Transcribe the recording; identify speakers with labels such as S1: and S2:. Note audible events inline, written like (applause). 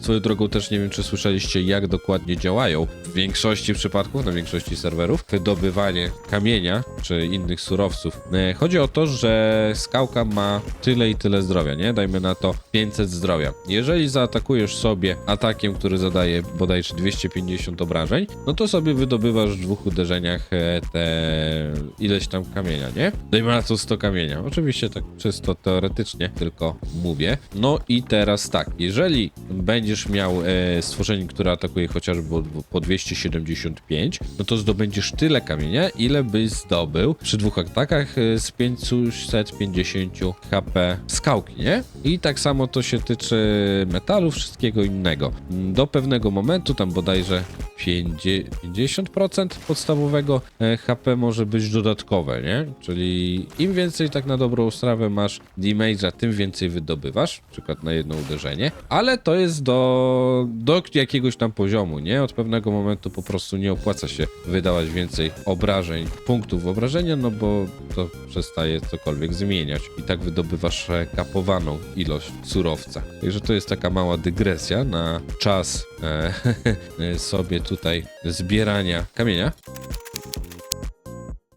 S1: Swoją drogą też nie wiem, czy słyszeliście, jak dokładnie działają w większości przypadków, na większości serwerów, wydobywanie kamienia czy innych surowców. E, Chodzi o to, że skałka ma tyle i tyle zdrowia, nie? Dajmy na to 500 zdrowia. Jeżeli zaatakujesz sobie atakiem, który zadaje bodajże 250 obrażeń, no to sobie wydobywasz w dwóch uderzeniach e, te ileś tam kamienia, nie? Dajmy na to 100 kamienia. Oczywiście tak czysto teoretycznie tylko mówię. No i teraz tak, jeżeli będziesz miał e, stworzenie, które atakuje chociażby po, po 275, no to zdobędziesz tyle kamienia, ile byś zdobył przy dwóch atakach e, z 550 HP skałki, nie? I tak samo to się tyczy metalu, wszystkiego innego. Do pewnego momentu, tam bodajże 50% podstawowego e, HP może być dodatkowe, nie? Czyli im więcej tak na dobrą strawę masz damage'a, tym więcej wydobywasz, na przykład na jedno uderzenie, ale to jest do, do jakiegoś tam poziomu, nie? Od pewnego momentu po prostu nie opłaca się wydawać więcej obrażeń, punktów obrażenia, no bo to przestaje cokolwiek zmieniać i tak wydobywasz e, kapowaną ilość surowca. Także to jest taka mała dygresja na czas e, (laughs) sobie tutaj zbierania kamienia.